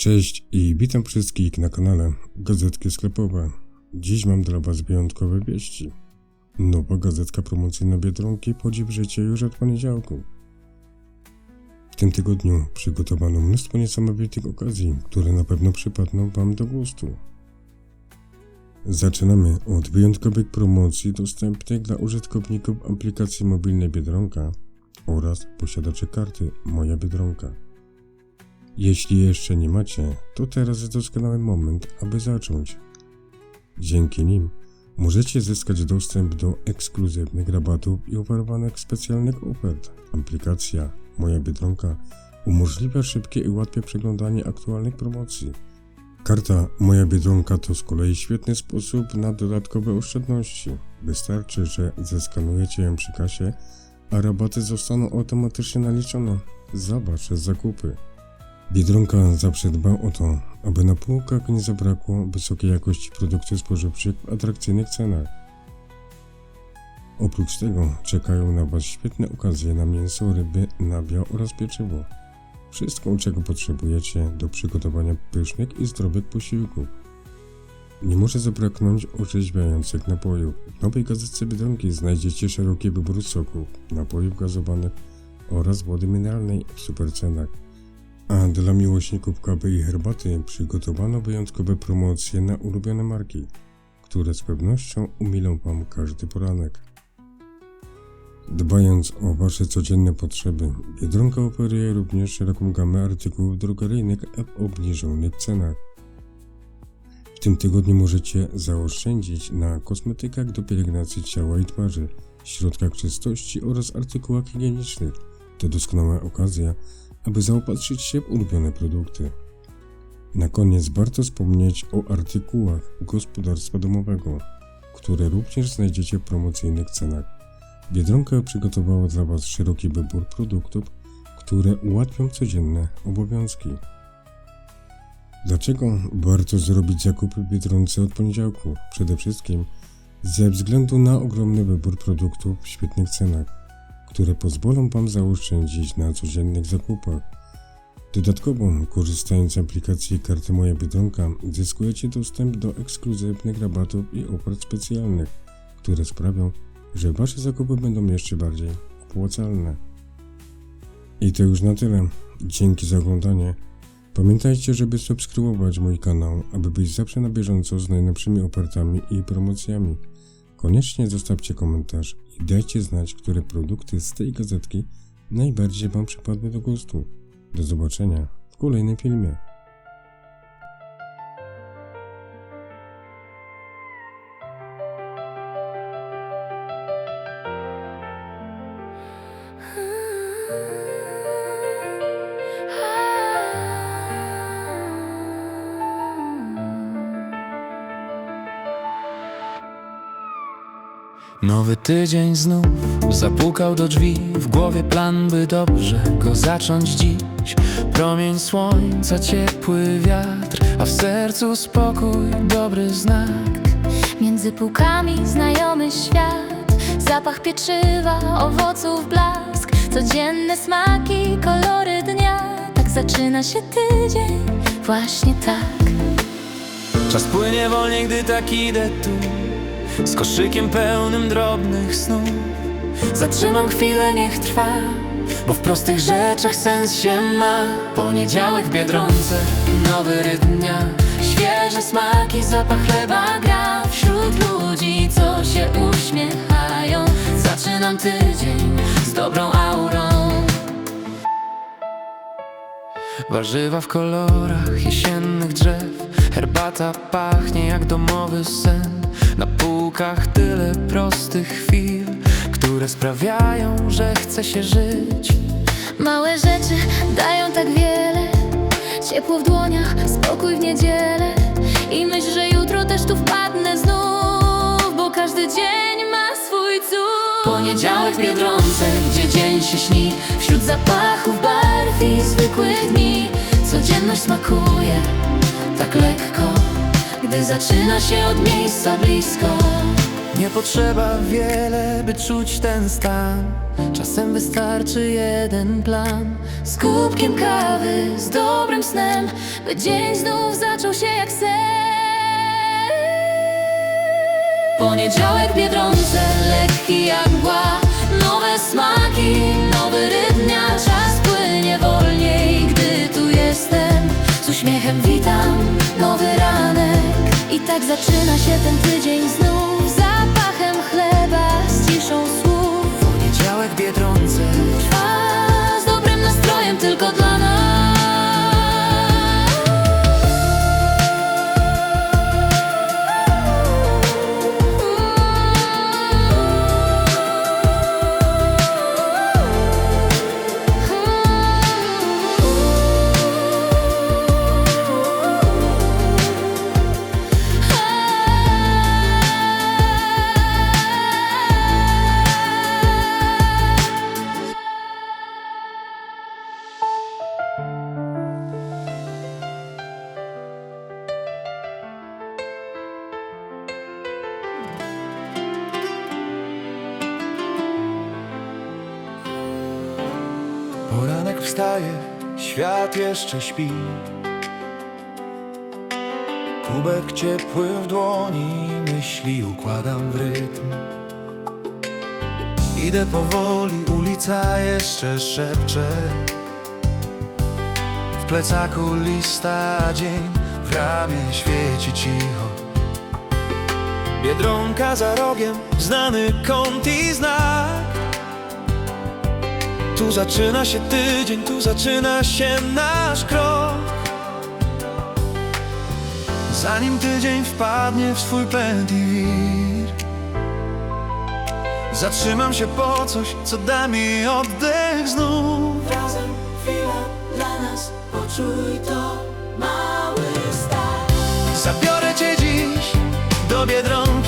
Cześć i witam wszystkich na kanale Gazetki Sklepowe. Dziś mam dla Was wyjątkowe wieści. Nowa gazetka promocyjna Biedronki wchodzi w życie już od poniedziałku. Tym tygodniu przygotowano mnóstwo niesamowitych okazji, które na pewno przypadną Wam do gustu. Zaczynamy od wyjątkowych promocji dostępnych dla użytkowników aplikacji mobilnej Biedronka oraz posiadaczy karty Moja Biedronka. Jeśli jeszcze nie macie, to teraz jest doskonały moment, aby zacząć. Dzięki nim możecie zyskać dostęp do ekskluzywnych rabatów i oferowanych specjalnych ofert. Aplikacja Moja Biedronka umożliwia szybkie i łatwe przeglądanie aktualnych promocji. Karta Moja Biedronka to z kolei świetny sposób na dodatkowe oszczędności. Wystarczy, że zeskanujecie ją przy kasie, a rabaty zostaną automatycznie naliczone za wasze zakupy. Biedronka zawsze dba o to, aby na półkach nie zabrakło wysokiej jakości produktów spożywczych w atrakcyjnych cenach. Oprócz tego czekają na Was świetne okazje na mięso, ryby, nabiał oraz pieczywo. Wszystko, czego potrzebujecie do przygotowania pysznych i zdrowych posiłków. Nie może zabraknąć orzeźwiających napojów. W nowej gazetce Biedronki znajdziecie szeroki wybór soków, napojów gazowanych oraz wody mineralnej w supercenach. A dla miłośników kawy i herbaty przygotowano wyjątkowe promocje na ulubione marki, które z pewnością umilą Wam każdy poranek. Dbając o Wasze codzienne potrzeby, Biedronka oferuje również szeroką gamę artykułów drogeryjnych w obniżonych cenach. W tym tygodniu możecie zaoszczędzić na kosmetykach do pielęgnacji ciała i twarzy, środkach czystości oraz artykułach higienicznych. To doskonała okazja, aby zaopatrzyć się w ulubione produkty. Na koniec warto wspomnieć o artykułach gospodarstwa domowego, które również znajdziecie w promocyjnych cenach. Biedronka przygotowała dla Was szeroki wybór produktów, które ułatwią codzienne obowiązki. Dlaczego warto zrobić zakupy w Biedronce od poniedziałku? Przede wszystkim ze względu na ogromny wybór produktów w świetnych cenach które pozwolą Wam zaoszczędzić na codziennych zakupach. Dodatkowo, korzystając z aplikacji Karty Moja Biedronka, zyskujecie dostęp do ekskluzywnych rabatów i ofert specjalnych, które sprawią, że Wasze zakupy będą jeszcze bardziej opłacalne. I to już na tyle. Dzięki za oglądanie. Pamiętajcie, żeby subskrybować mój kanał, aby być zawsze na bieżąco z najnowszymi ofertami i promocjami. Koniecznie zostawcie komentarz i dajcie znać, które produkty z tej gazetki najbardziej Wam przypadły do gustu. Do zobaczenia w kolejnym filmie. Nowy tydzień znów zapukał do drzwi. W głowie plan, by dobrze go zacząć dziś. Promień słońca, ciepły wiatr A w sercu spokój, dobry znak. Między półkami znajomy świat. Zapach pieczywa, owoców blask. Codzienne smaki, kolory dnia. Tak zaczyna się tydzień, właśnie tak. Czas płynie wolniej, gdy tak idę tu Z koszykiem pełnym drobnych snów. Zatrzymam chwilę, niech trwa Bo w prostych rzeczach sens się ma. Poniedziałek w Biedronce, nowy rytm dnia. Świeże smaki, zapach chleba gra. Wśród ludzi, co się uśmiechają. Zaczynam tydzień z dobrą aurą. Warzywa w kolorach jesiennych drzew. Herbata pachnie jak domowy sen. Na półkach tyle prostych chwil Które sprawiają, że chce się żyć. Małe rzeczy dają tak wiele Ciepło w dłoniach, spokój w niedzielę. I myśl, że jutro też tu wpadnę znów Bo każdy dzień ma swój cud. Poniedziałek w Biedronce, gdzie dzień się śni Wśród zapachów, barw i zwykłych dni. Smakuje tak lekko, gdy zaczyna się od miejsca blisko. Nie potrzeba wiele, by czuć ten stan Czasem wystarczy jeden plan Z kubkiem kawy, z dobrym snem, by dzień znów zaczął się jak sen. Poniedziałek Biedronce, zaczyna się ten tydzień znów. Zapachem chleba, z ciszą wstaje, świat jeszcze śpi. Kubek ciepły w dłoni, myśli układam w rytm. Idę powoli, ulica jeszcze szepcze. W plecaku lista, dzień w ramię świeci cicho. Biedronka za rogiem, znany kąt i znak tu zaczyna się tydzień, tu zaczyna się nasz krok. Zanim tydzień wpadnie w swój pęd i wir Zatrzymam się po coś, co da mi oddech znów. Razem chwila dla nas, poczuj to mały start. Zabiorę cię dziś do Biedronki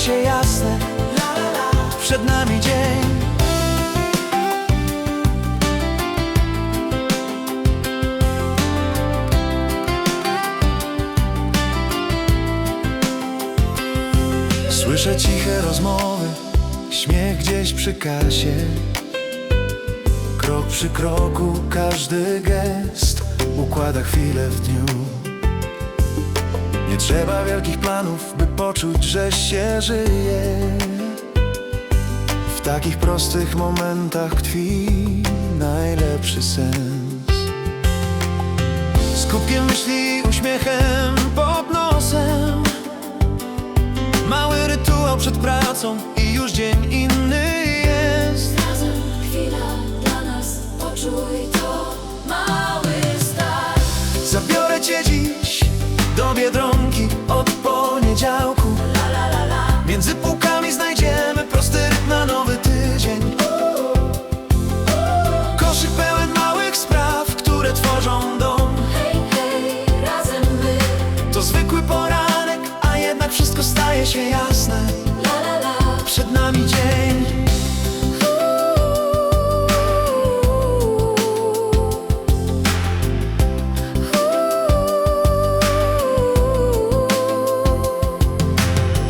się jasne. Przed nami dzień. Słyszę ciche rozmowy, śmiech gdzieś przy kasie. Krok przy kroku, każdy gest układa chwilę w dniu Nie trzeba wielkich planów, by poczuć, że się żyje. W takich prostych momentach tkwi najlepszy sens. Z kubkiem myśli, uśmiechem pod nosem. Mały rytuał przed pracą i już dzień inny jest. Razem chwila dla nas, poczuj znajdziemy prosty rytm na nowy tydzień. Koszyk pełen małych spraw, które tworzą dom. Hej, hej, razem my, To zwykły poranek, a jednak wszystko staje się jasne. La la la. Przed nami dzień.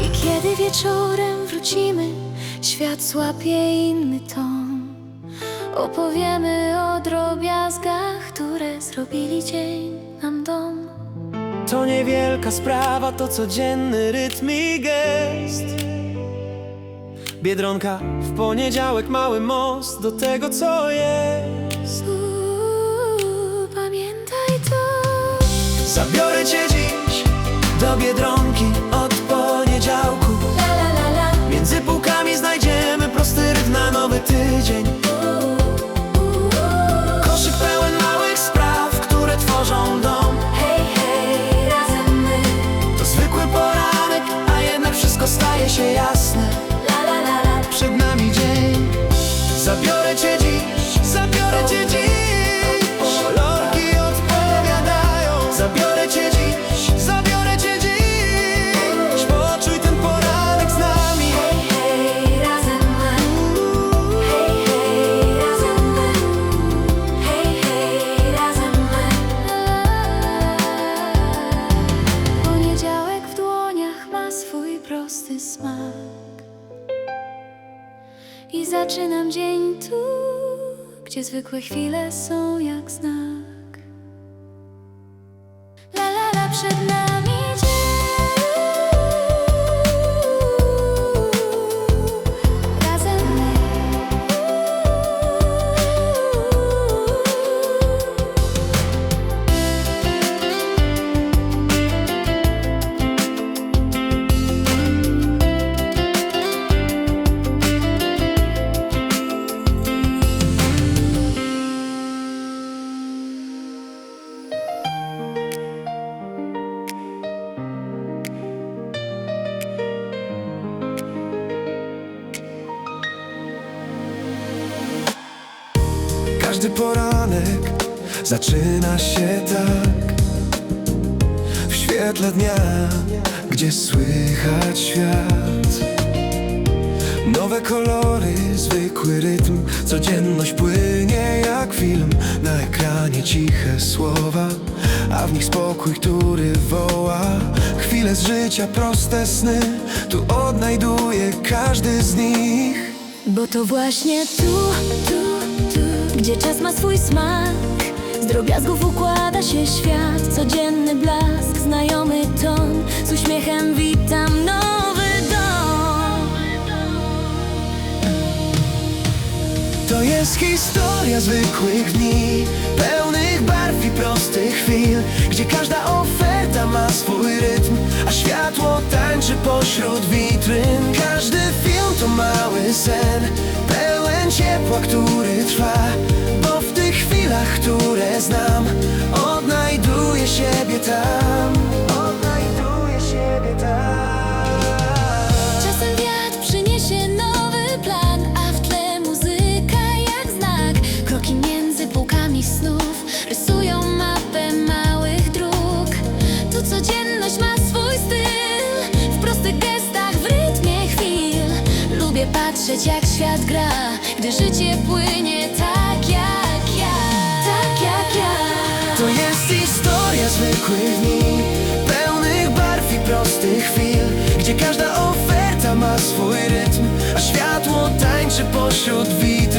I kiedy wieczorem wrócimy, świat złapie inny ton. Opowiemy o drobiazgach, które zrobili dzień nam dom. To niewielka sprawa, to codzienny rytm i gest Biedronka w poniedziałek mały most do tego co jest Uuu, pamiętaj to. Zabiorę cię dziś do Biedronki tak. I zaczynam dzień tu, gdzie zwykłe chwile są jak znak. La la la przed nami. Każdy poranek zaczyna się tak. W świetle dnia, gdzie słychać świat. Nowe kolory, zwykły rytm Codzienność płynie jak film. Na ekranie ciche słowa A w nich spokój, który woła. Chwile z życia, proste sny Tu odnajduję każdy z nich. Bo to właśnie tu, tu Gdzie czas ma swój smak Z drobiazgów układa się świat. Codzienny blask, znajomy ton Z uśmiechem witam nowy dom. To jest historia zwykłych dni Pełnych barw i prostych chwil Gdzie każda oferta ma swój rytm A światło tańczy pośród witryn. Każdy film to mały sen Pełen ciepła, który trwa Bo w tych chwilach, które znam Odnajduję siebie tam. Odnajduję siebie tam. Czasem wiatr przyniesie nowy plan A w tle muzyka jak znak. Kroki między półkami snów Rysują mapę małych dróg. Tu codzienność ma swój styl W prostych gestach, w rytmie chwil. Lubię patrzeć jak świat gra Gdy życie płynie tak jak ja Tak jak ja. To jest historia zwykłych dni Pełnych barw i prostych chwil Gdzie każda oferta ma swój rytm A światło tańczy pośród witryn